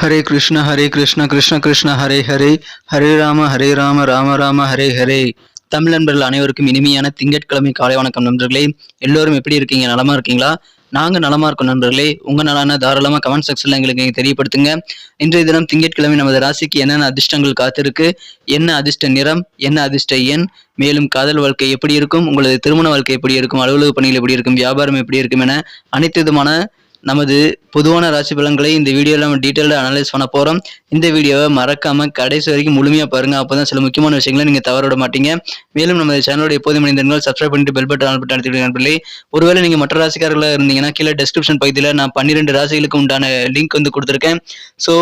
ஹரே கிருஷ்ண ஹரே கிருஷ்ண கிருஷ்ண கிருஷ்ண ஹரே ஹரே. ஹரே ராம ஹரே ராம ராம ராம ஹரே ஹரே. தமிழ் நண்பர்கள் அனைவருக்கும் இனிமையான திங்கட்கிழமை காலை வணக்கம் நண்பர்களே. எல்லோரும் எப்படி இருக்கீங்க? நலமா இருக்கீங்களா? நாங்க நலமா இருக்கோம் நண்பர்களே. உங்க நலான தாராளமா கமெண்ட் செக்ஷன்ல எங்களுக்கு நீங்க தெரியப்படுத்துங்க. இன்றைய தினம் திங்கட்கிழமை நமது ராசிக்கு என்னென்ன அதிர்ஷ்டங்கள் காத்திருக்கு? என்ன அதிர்ஷ்ட நிறம்? என்ன அதிர்ஷ்ட எண்? மேலும் காதல் வாழ்க்கை எப்படி இருக்கும்? உங்களது திருமண வாழ்க்கை எப்படி இருக்கும்? அலுவலக பணிகள் எப்படி இருக்கும்? வியாபாரம் எப்படி இருக்கும் என அனைத்து விதமான நமது பொதுவான ராசி பலன்களை இந்த வீடியோவில் நம்ம டீட்டெயிலாக அனலைஸ் பண்ண போகிறோம் இந்த வீடியோவை மறக்காமல் கடைசி வரைக்கும் முழுமையாக பாருங்கள் அப்போ தான் சில முக்கியமான விஷயங்களை நீங்கள் தவற விட மாட்டீங்க. மேலும் நமது சேனலோட எப்போதும் மனிதர்கள் சப்ஸ்கிரைப் பண்ணிட்டு பெல் பட்டன் ஆன் பட்டன் அழுத்திடுங்க நண்பர்களே. ஒருவேளை நீங்கள் மற்ற ராசிக்காரர்களாக இருந்தீங்கன்னா கீழே டெஸ்கிரிப்ஷன் பகுதியில் நான் பன்னிரெண்டு ராசிகளுக்கு உண்டான லிங்க் வந்து கொடுத்துருக்கேன். ஸோ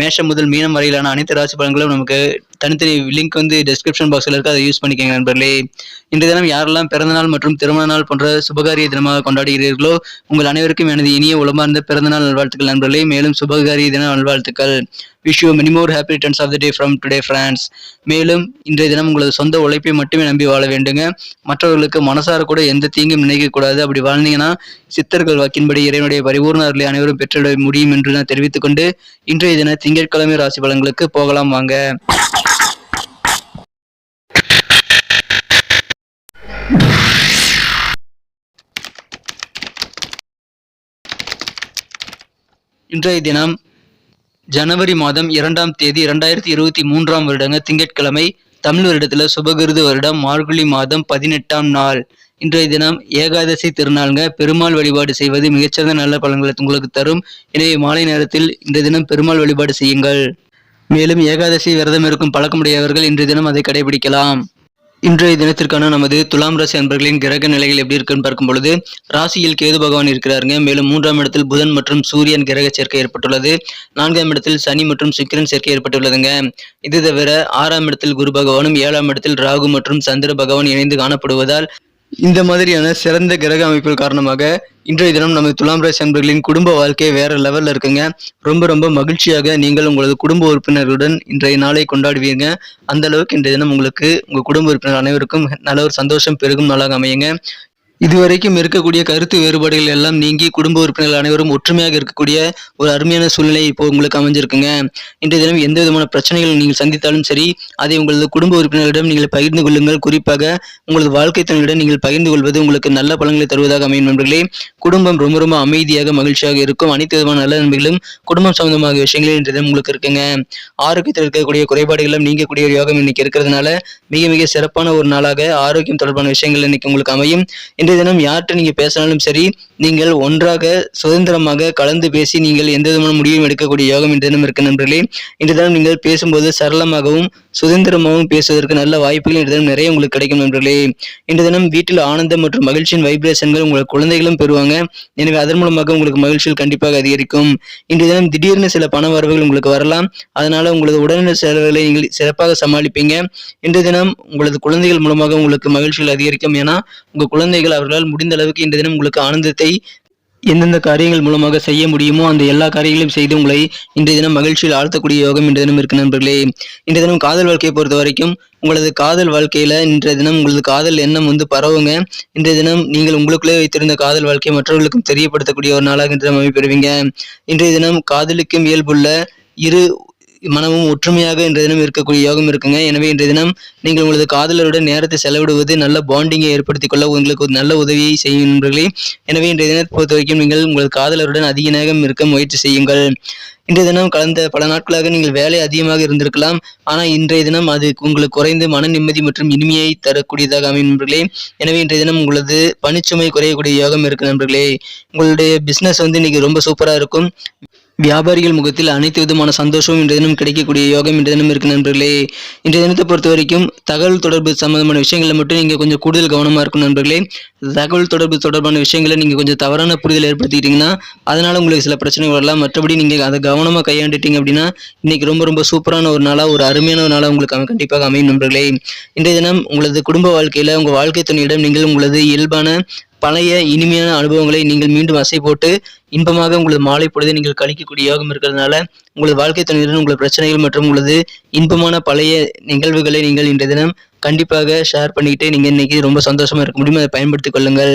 மேஷம் முதல் மீனம் வரையிலான அனைத்து ராசி பலன்களும் நமக்கு தனித்தனி லிங்க் வந்து டிஸ்கிரிப்ஷன் பாக்ஸில் இருக்குது அதை யூஸ் பண்ணிக்கோங்க நண்பர்களே. இன்றைய தினம் யாரெல்லாம் பிறந்தநாள் மற்றும் திருமண நாள் போன்ற சுபகாரிய தினமாக கொண்டாடுகிறீர்களோ உங்கள் அனைவருக்கும் எனது இனிய உளமார்ந்த பிறந்தநாள் நல்வாழ்த்துக்கள் நண்பர்களே. மேலும் சுபகாரிய தின நல்வாழ்த்துக்கள். Wish you many more happy returns of the day from today friends மேலும் இன்றைய தினம் உங்களது சொந்த உழைப்பை மட்டுமே நம்பி வாழ வேண்டுங்க. மற்றவர்களுக்கு மனசார கூட எந்த தீங்கும் நினைக்கக்கூடாது அப்படி வாழ்ந்தீங்கன்னா சித்தர்கள் வாக்கின்படி இறைவனுடைய பரிபூர்ணர்களை அனைவரும் பெற்றிட முடியும் என்று நான் தெரிவித்துக் கொண்டு இன்றைய தின திங்கட்கிழமை ராசி பலன்களுக்கு போகலாம் வாங்க. இன்றைய தினம் ஜனவரி மாதம் இரண்டாம் தேதி இரண்டாயிரத்தி இருபத்தி மூன்றாம் வருடங்க திங்கட்கிழமை தமிழ் வருடத்தில் சுபகிருது வருடம் மார்கழி மாதம் பதினெட்டாம் நாள். இன்றைய தினம் ஏகாதசி திருநாளுங்க. பெருமாள் வழிபாடு செய்வது மிகச்சிறந்த நல்ல பலன்களை உங்களுக்கு தரும். எனவே மாலை நேரத்தில் இன்றைய தினம் பெருமாள் வழிபாடு செய்யுங்கள். மேலும் ஏகாதசி விரதம் இருக்கும் பழக்கமுடையவர்கள் இன்றைய தினம் அதை கடைபிடிக்கலாம். இன்றைய தினத்திற்கான நமது துலாம் ராசி அன்பர்களின் கிரக நிலைகள் எப்படி இருக்குன்னு பார்க்கும் பொழுது ராசியில் கேது பகவான் இருக்கிறாருங்க. மேலும் மூன்றாம் இடத்தில் புதன் மற்றும் சூரியன் கிரக சேர்க்கை ஏற்பட்டுள்ளது. நான்காம் இடத்தில் சனி மற்றும் சுக்கிரன் சேர்க்கை ஏற்பட்டுள்ளதுங்க. இது தவிர ஆறாம் இடத்தில் குரு பகவானும் ஏழாம் இடத்தில் ராகு மற்றும் சந்திர பகவான் இணைந்து காணப்படுவதால் இந்த மாதிரியான சிறந்த கிரக அமைப்புகள் காரணமாக இன்றைய தினம் நமது துலாம் ராசி அன்பர்களின் குடும்ப வாழ்க்கை வேற லெவல்ல இருக்குங்க. ரொம்ப ரொம்ப மகிழ்ச்சியாக நீங்கள் உங்களது குடும்ப உறுப்பினர்களுடன் இன்றைய நாளை கொண்டாடுவீங்க. அந்த அளவுக்கு இன்றைய தினம் உங்களுக்கு உங்க குடும்ப உறுப்பினர் அனைவருக்கும் நல்ல ஒரு சந்தோஷம் பெருகும் நாளாக அமையுங்க. இதுவரைக்கும் இருக்கக்கூடிய கருத்து வேறுபாடுகள் எல்லாம் நீங்கி குடும்ப உறுப்பினர்கள் அனைவரும் ஒற்றுமையாக இருக்கக்கூடிய ஒரு அருமையான சூழ்நிலை இப்போ உங்களுக்கு அமைஞ்சிருக்குங்க. இன்றைய தினம் எந்த விதமான பிரச்சனைகள் நீங்கள் சந்தித்தாலும் சரி அதை உங்களது குடும்ப உறுப்பினர்களிடம் நீங்கள் பகிர்ந்து கொள்ளுங்கள். குறிப்பாக உங்களது வாழ்க்கை தங்களிடம் நீங்கள் பகிர்ந்து கொள்வது உங்களுக்கு நல்ல பலன்களை தருவதாக அமையும் நண்பர்களே. குடும்பம் ரொம்ப ரொம்ப அமைதியாக மகிழ்ச்சியாக இருக்கும். அனைத்து விதமான நல்ல நண்பர்களும் குடும்பம் சம்பந்தமாக விஷயங்களே இன்றைய தினம் உங்களுக்கு இருக்குங்க. ஆரோக்கியத்தில் இருக்கக்கூடிய குறைபாடுகளும் நீங்கக்கூடிய ஒரு யோகம் இன்னைக்கு இருக்கிறதுனால மிக மிக சிறப்பான ஒரு நாளாக ஆரோக்கியம் தொடர்பான விஷயங்கள் இன்னைக்கு உங்களுக்கு அமையும். இன்றைய தினம் யார்கிட்ட நீங்க பேசினாலும் சரி நீங்கள் ஒன்றாக சுதந்திரமாக கலந்து பேசி நீங்கள் எந்த விதமான முடிவும் எடுக்கக்கூடிய யோகம் இன்று தினம் இருக்க நண்பர்களே. இன்று தினம் நீங்கள் பேசும்போது சரளமாகவும் சுதந்திரமாகவும் பேசுவதற்கு நல்ல வாய்ப்புகள் இந்த தினம் நிறைய உங்களுக்கு கிடைக்கும் நண்பர்களே. இன்று தினம் வீட்டில் ஆனந்தம் மற்றும் மகிழ்ச்சியின் வைப்ரேஷன்கள் உங்கள் குழந்தைகளும் பெறுவாங்க. எனவே அதன் மூலமாக உங்களுக்கு மகிழ்ச்சிகள் கண்டிப்பாக அதிகரிக்கும். இன்று தினம் திடீர்னு சில பண வரவுகள் உங்களுக்கு வரலாம். அதனால உங்களது உடல்நல செலவுகளை நீங்கள் சிறப்பாக சமாளிப்பீங்க. இன்று தினம் உங்களது குழந்தைகள் மூலமாக உங்களுக்கு மகிழ்ச்சிகள் அதிகரிக்கும். ஏன்னா உங்க குழந்தைகள் அவர்களால் முடிந்த அளவுக்கு இன்று தினம் உங்களுக்கு ஆனந்தத்தை எந்தெந்த காரியங்கள் மூலமாக செய்ய முடியுமோ அந்த எல்லா காரியங்களையும் செய்து உங்களை இன்றைய தினம் மகிழ்ச்சியில் ஆழ்த்தக்கூடிய யோகம் இன்றைய தினம் இருக்கு நண்பர்களே. இன்றைய தினம் காதல் வாழ்க்கையை பொறுத்த வரைக்கும் உங்களது காதல் வாழ்க்கையில இன்றைய தினம் உங்களது காதல் எண்ணம் வந்து பரவுங்க. இன்றைய தினம் நீங்கள் உங்களுக்குள்ளே வைத்திருந்த காதல் வாழ்க்கையை மற்றவர்களுக்கும் தெரியப்படுத்தக்கூடிய ஒரு நாளாக இன்றைய தினம் அமைப்பெறுவீங்க இன்றைய தினம் காதலிக்கும் இயல்புள்ள இரு மனமும் ஒற்றுமையாக இன்றைய தினம் இருக்கக்கூடிய யோகம் இருக்குங்க. எனவே இன்றைய தினம் நீங்கள் உங்களது காதலருடன் நேரத்தை செலவிடுவது நல்ல பாண்டிங்கை ஏற்படுத்திக் கொள்ள உங்களுக்கு ஒரு நல்ல உதவியை செய்யும் நண்பர்களே. எனவே இன்றைய தினத்தை பொறுத்த வரைக்கும் நீங்கள் உங்களது காதலருடன் அதிக நேரம் இருக்க முயற்சி செய்யுங்கள். இன்றைய தினம் கடந்த பல நாட்களாக நீங்கள் வேலை அதிகமாக இருந்திருக்கலாம். ஆனால் இன்றைய தினம் அது உங்களுக்கு குறைந்து மன நிம்மதி மற்றும் இனிமையை தரக்கூடியதாக அமையும் நண்பர்களே. எனவே இன்றைய தினம் உங்களது பணிச்சுமை குறையக்கூடிய யோகம் இருக்கு நண்பர்களே. உங்களுடைய பிஸ்னஸ் வந்து இன்னைக்கு ரொம்ப சூப்பராக இருக்கும். வியாபாரிகள் முகத்தில் அனைத்து விதமான சந்தோஷமும் இன்றைய தினம் கிடைக்கக்கூடிய யோகம் இன்றைய தினம் இருக்கு நண்பர்களே. இன்றைய தினத்தை பொறுத்த வரைக்கும் தகவல் தொடர்பு சம்பந்தமான விஷயங்களில் மட்டும் நீங்கள் கொஞ்சம் கூடுதல் கவனமாக இருக்கும் நண்பர்களே. தகவல் தொடர்பு தொடர்பான விஷயங்களை நீங்கள் கொஞ்சம் தவறான புரிதல் ஏற்படுத்திக்கிட்டீங்கன்னா அதனால் உங்களுக்கு சில பிரச்சனைகள் வரலாம். மற்றபடி நீங்கள் அதை கவனமாக கையாண்டுட்டீங்க அப்படின்னா இன்னைக்கு ரொம்ப ரொம்ப சூப்பரான ஒரு நாளாக ஒரு அருமையான ஒரு நாளாக உங்களுக்கு கண்டிப்பாக அமையும் நண்பர்களே. இன்றைய தினம் உங்களது குடும்ப வாழ்க்கையில் உங்கள் வாழ்க்கை துணையிடம் நீங்கள் உங்களது இயல்பான பழைய இனிமையான அனுபவங்களை நீங்கள் மீண்டும் அசை போட்டு இன்பமாக உங்களது மாலை பொழுது நீங்கள் கழிக்கக்கூடிய யோகம் இருக்கிறதுனால உங்களது வாழ்க்கை துணையுடன் உங்களது பிரச்சனைகள் மற்றும் உங்களது இன்பமான பழைய நிகழ்வுகளை நீங்கள் இன்றைய தினம் கண்டிப்பாக ஷேர் பண்ணிக்கிட்டு நீங்கள் இன்னைக்கு ரொம்ப சந்தோஷமா இருக்க முடியும்? அதை பயன்படுத்திக் கொள்ளுங்கள்.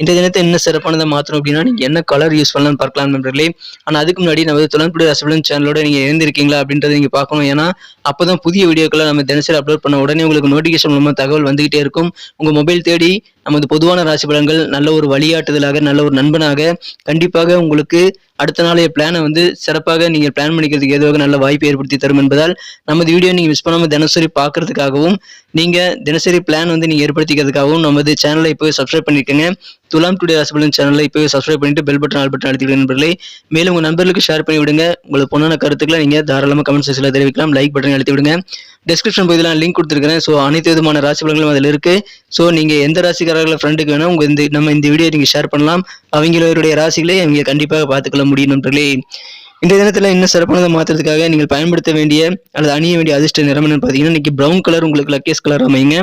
இன்றைய தினத்தை என்ன சிறப்பானதை மாற்றணும் அப்படின்னா நீங்கள் என்ன கலர் யூஸ் பண்ணலாம்னு பார்க்கலாம் நண்பர்களே. ஆனால் அதுக்கு முன்னாடி நமது துளன்புடி ரசபலன் சேனலோட நீங்கள் இணைந்திருக்கீங்களா அப்படின்றத நீங்கள் பார்க்கணும். ஏன்னா அப்போ தான் புதிய வீடியோக்களை நம்ம தினசரி அப்லோட் பண்ண உடனே உங்களுக்கு நோட்டிஃபிகேஷன் மூலமாக தகவல் வந்துகிட்டே இருக்கும். உங்கள் மொபைல் தேடி நமது பொதுவான ராசி பலன்கள் நல்ல ஒரு வழிகாட்டுதலாக நல்ல ஒரு நண்பனாக கண்டிப்பாக உங்களுக்கு அடுத்த நாளைய பிளானை வந்து சிறப்பாக நீங்கள் பிளான் பண்ணிக்கிறதுக்கு ஏதுவாக நல்ல வாய்ப்பு ஏற்படுத்தி தரும் என்பதால் நமது வீடியோ நீங்கள் மிஸ் பண்ணாமல் தினசரி பார்க்கறதுக்காகவும் நீங்கள் தினசரி பிளான் வந்து நீங்கள் ஏற்படுத்திக்கிறதுக்காகவும் நமது சேனலை இப்போ சப்ஸ்கிரைப் பண்ணிக்கோங்க. துலாம் டுடே ஹாஸ்பிட்டல் சேனலை இப்போ சப்ஸ்கிரைப் பண்ணிட்டு பெல் பட்டன் ஆல் பட்டன் அழுத்திவிடுங்க நண்பர்களே. மேலும் உங்கள் நண்பர்களுக்கு ஷேர் பண்ணி விடுங்க. உங்களுக்கு பொண்ணான கருத்துக்களை நீங்கள் தாராளமாக கமெண்ட் செக்ஷனில் தெரிவிக்கலாம். லைக் பட்டன் அழுத்தி விடுங்க. டிஸ்கிரிப்ஷன் பகுதியில் லிங்க் கொடுத்துருக்கேன் ஸோ அனைத்து விதமான ராசி பலன்களும் அதில் இருக்குது ஸோ நீங்கள் எந்த ராசிக்காரர்களை ஃப்ரெண்டுக்கு வேணால் உங்கள் இந்த நம்ம இந்த வீடியோ நீங்கள் ஷேர் பண்ணலாம். அவங்களுடைய ராசிகளை அவங்க கண்டிப்பாக பார்த்துக்கலாம் முடியும் நண்பர்களே இந்த தினத்தில் இன்னும் சிறப்பானதை மாற்றுறதுக்காக நீங்கள் பயன்படுத்த வேண்டிய அல்லது அணிய வேண்டிய அதிர்ஷ்ட நிறம் என்னன்னு பார்த்தீங்கன்னா இன்னைக்கு ப்ரௌன் கலர் உங்களுக்கு லக்கேஸ் கலர் அமைங்க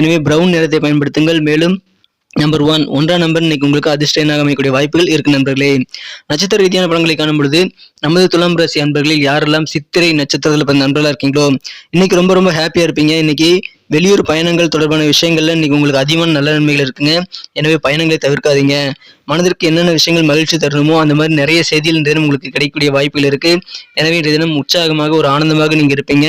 எனவே ப்ரௌன் நிறத்தை பயன்படுத்துங்கள். மேலும் நம்பர் ஒன் ஒன்றாம் நம்பர் இன்னைக்கு உங்களுக்கு அதிர்ஷ்ட எண்ணாக அமையக்கூடிய வாய்ப்புகள் இருக்கு நண்பர்களே. நட்சத்திர ரீதியான படங்களை காணும் பொழுது நமது துலாம் ராசி அன்பர்களில் யாரெல்லாம் சித்திரை நட்சத்திரத்தில் பிறந்த நண்பர்களாக இருக்கீங்களோ இன்னைக்கு ரொம்ப ரொம்ப ஹாப்பியா இருப்பீங்க. இன்னைக்கு வெளியூர் பயணங்கள் தொடர்பான விஷயங்கள்ல இன்னைக்கு உங்களுக்கு அதிகமான நல்ல நன்மைகள் இருக்குங்க. எனவே பயணங்களை தவிர்க்காதீங்க. மனதிற்கு என்னென்ன விஷயங்கள் மகிழ்ச்சி தரணுமோ அந்த மாதிரி நிறைய செய்திகள் இந்த தினம் உங்களுக்கு கிடைக்கக்கூடிய வாய்ப்புகள் இருக்கு. எனவே இந்த தினம் உற்சாகமாக ஒரு ஆனந்தமாக நீங்க இருப்பீங்க.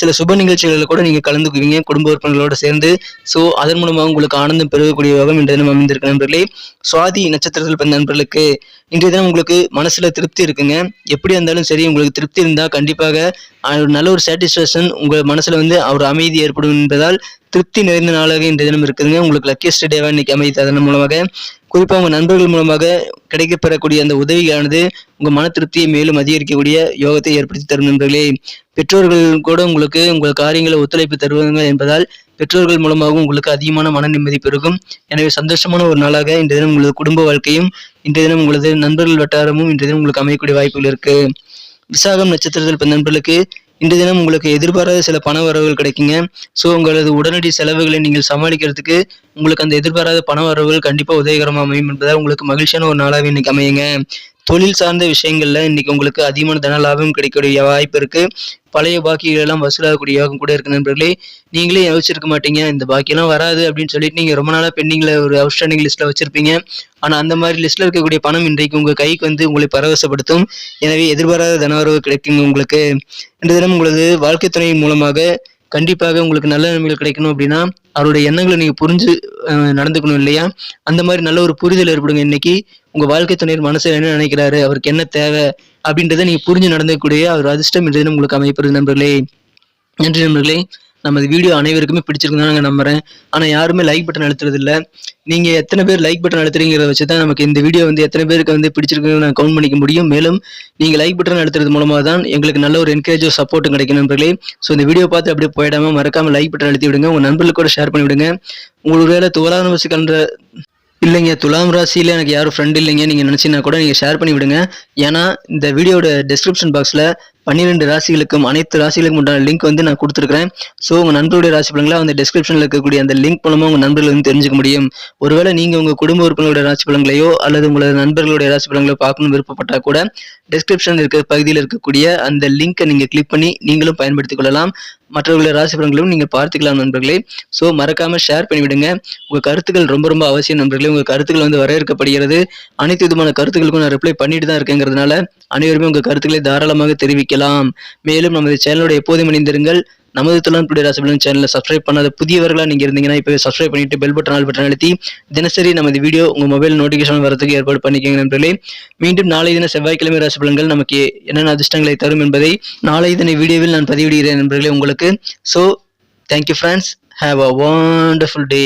சில சுப நிகழ்ச்சிகளில் கூட நீங்க கலந்துக்குவீங்க. குடும்ப உறுப்பினர்களோட சேர்ந்து. ஸோ அதன் மூலமாக உங்களுக்கு ஆனந்தம் பெருகக்கூடிய யோகம் இந்த தினம் அமைந்திருக்கு நண்பர்களே. சுவாதி நட்சத்திரத்தில் பிறந்த நண்பர்களுக்கு இன்றைய தினம் உங்களுக்கு மனசுல திருப்தி இருக்குங்க. எப்படி இருந்தாலும் சரி உங்களுக்கு திருப்தி இருந்தா கண்டிப்பாக ஒரு நல்ல ஒரு சாட்டிஸ்ஃபேக்ஷன் உங்க மனசுல வந்து ஒரு அமைதி ஏற்படும் என்பதால் திருப்தி நிறைந்த நாளாக இன்றைய தினம் இருக்குதுங்க. உங்களுக்கு லக்கியஸ்ட் டேவா இன்னைக்கு அமைதி அதன் மூலமாக. குறிப்பா உங்க நண்பர்கள் மூலமாக கிடைக்கப்பெறக்கூடிய அந்த உதவியானது உங்க மன திருப்தியை மேலும் அதிகரிக்கக்கூடிய யோகத்தை ஏற்படுத்தி தரும் நண்பர்களே. பெற்றோர்கள் கூட உங்களுக்கு உங்கள் காரியங்களை ஒத்துழைப்பு தருவாங்க என்பதால் பெற்றோர்கள் மூலமாகவும் உங்களுக்கு அதிகமான மன நிம்மதி பெருகும். எனவே சந்தோஷமான ஒரு நாளாக இன்றைய தினம் உங்களது குடும்ப வாழ்க்கையும் இன்றைய தினம் உங்களது நண்பர்கள் வட்டாரமும் இன்றைய தினம் உங்களுக்கு அமையக்கூடிய வாய்ப்புகள் இருக்கு. விசாகம் நட்சத்திரத்தில் பிறந்த நண்பர்களுக்கு இன்று தினம் உங்களுக்கு எதிர்பாராத சில பண வரவுகள் கிடைக்குங்க. ஸோ உங்களது உடனடி செலவுகளை நீங்கள் சமாளிக்கிறதுக்கு உங்களுக்கு அந்த எதிர்பாராத பண வரவுகள் கண்டிப்பாக உதவிகரமாக அமையும் என்பதால் உங்களுக்கு மகிழ்ச்சியான ஒரு நாளாக இன்னைக்கு அமையுங்க. தொழில் சார்ந்த விஷயங்களில் இன்றைக்கி உங்களுக்கு அதிகமான தன லாபம் கிடைக்கக்கூடிய வாய்ப்பு இருக்கு. பழைய பாக்கிகள் எல்லாம் வசூலாகக்கூடிய யோகம் கூட இருக்கு நண்பர்களே. நீங்களே யோசிச்சிருக்க மாட்டீங்க இந்த பாக்கியெல்லாம் வராது அப்படின்னு சொல்லிட்டு நீங்கள் ரொம்ப நாளாக பெண்டிங்கில் ஒரு அவுட்ஸ்டாண்டிங் லிஸ்ட்டில் வச்சுருப்பீங்க. ஆனால் அந்த மாதிரி லிஸ்ட்டில் இருக்கக்கூடிய பணம் இன்றைக்கு உங்கள் கைக்கு வந்து உங்களை பரவசப்படுத்தும். எனவே எதிர்பாராத தனவரவு கிடைக்குங்க உங்களுக்கு. இன்று தினம் உங்களது வாழ்க்கை துணையின் மூலமாக கண்டிப்பாக உங்களுக்கு நல்ல நன்மைகள் கிடைக்கணும் அப்படின்னா அவருடைய எண்ணங்களை நீங்க புரிஞ்சு நடந்துக்கணும் இல்லையா? அந்த மாதிரி நல்ல ஒரு புரிதல் ஏற்படுங்க இன்னைக்கு. உங்க வாழ்க்கை துணையர் மனசில் என்ன நினைக்கிறாரு? அவருக்கு என்ன தேவை? அப்படின்றத நீங்கள் புரிஞ்சு நடந்துக்கூடிய அவர் அதிர்ஷ்டம் இன்றைய உங்களுக்கு அமைப்பது நண்பர்களே. நன்றி நண்பர்களே. நமது வீடியோ அனைவருக்குமே பிடிச்சிருக்குன்னு நாங்கள் நம்புறேன். ஆனால் யாருமே லைக் பட்டன் அழுத்துறது இல்லை நீங்கள் எத்தனை பேர் லைக் பட்டன் அழுத்துறீங்கிறத வச்சு தான் நமக்கு இந்த வீடியோ வந்து எத்தனை பேருக்கு வந்து பிடிச்சிருக்குன்னு நான் கவுண்ட் பண்ணிக்க முடியும். மேலும் நீங்கள் லைக் பட்டன் அழுத்துறது மூலமாக தான் எங்களுக்கு நல்ல ஒரு என்கரேஜ் சப்போர்ட்டும் கிடைக்கும் நண்பர்களே. ஸோ இந்த வீடியோ பார்த்து அப்படியே போயிடாமல் மறக்காமல் லைக் பட்டன் அழுத்தி விடுங்க. உங்கள் நண்பர்களுக்கு கூட ஷேர் பண்ணி விடுங்க. உங்களுக்கு வேலை துவலான வச்சுக்கின்ற இல்லைங்க துலாம் ராசியில் எனக்கு யாரும் ஃப்ரெண்ட் இல்லைங்க. நீங்கள் நினச்சிங்கன்னா கூட நீங்கள் ஷேர் பண்ணி விடுங்க. ஏன்னா இந்த வீடியோட டிஸ்கிரிப்ஷன் பாக்ஸில் பன்னிரெண்டு ராசிகளுக்கும் அனைத்து ராசிகளுக்கும் உண்டான லிங்க் வந்து நான் கொடுத்துருக்கிறேன். ஸோ உங்கள் நண்பருடைய ராசி பலன்களை அந்த டிஸ்கிரிப்ஷனில் இருக்கக்கூடிய அந்த லிங்க் மூலமாக உங்கள் நண்பர்கள் வந்து தெரிஞ்சுக்க முடியும். ஒருவேளை நீங்கள் உங்கள் குடும்ப உறுப்பினர்களுடைய ராசி பலன்களையோ அல்லது உங்களது நண்பர்களுடைய ராசி பலன்களையோ பார்க்கணும் விருப்பப்பட்டால் கூட டிஸ்கிரிப்ஷனில் இருக்கிற பகுதியில் இருக்கக்கூடிய அந்த லிங்கை நீங்கள் கிளிக் பண்ணி நீங்களும் பயன்படுத்திக் கொள்ளலாம். மற்றவர்களுடைய ராசி பலன்களும் நீங்கள் பார்த்துக்கலாம் நண்பர்களே. ஸோ மறக்காமல் ஷேர் பண்ணிவிடுங்க. உங்கள் கருத்துக்கள் ரொம்ப ரொம்ப அவசியம் நண்பர்களே. உங்கள் கருத்துக்கள் வந்து வரையறுக்கப்படுகிறது. அனைத்து விதமான கருத்துக்களுக்கும் நான் ரிப்ளை பண்ணிட்டு தான் இருக்கேங்கிறதுனால அனைவருமே உங்கள் கருத்துக்களை தாராளமாக தெரிவிக்கலாம் மேலும் நமது சேனலோட எப்போதும் இணைந்திருங்கள். நமது தொழில் டுடே ராசிபலன் சேனலை சப்ஸ்கிரைப் பண்ணாத புதியவர்களா நீங்க இருந்தீங்கன்னா இப்போ சப்ஸ்கிரைப் பண்ணிட்டு பெல் பட்டன் ஆல் பட்டன் அழுத்தி தினசரி நமது வீடியோ உங்கள் மொபைல் நோட்டிஃபிகேஷன் வரதுக்கு ஏற்பாடு பண்ணிக்கோங்க நண்பர்களே. மீண்டும் நாளை தின செவ்வாய்க்கிழமை ராசி பலன்கள் நமக்கு என்னென்ன அதிர்ஷ்டங்களை தரும் என்பதை நாளை தின வீடியோவில் நான் பதிவிடுகிறேன் நண்பர்களே உங்களுக்கு. So thank you friends have a wonderful day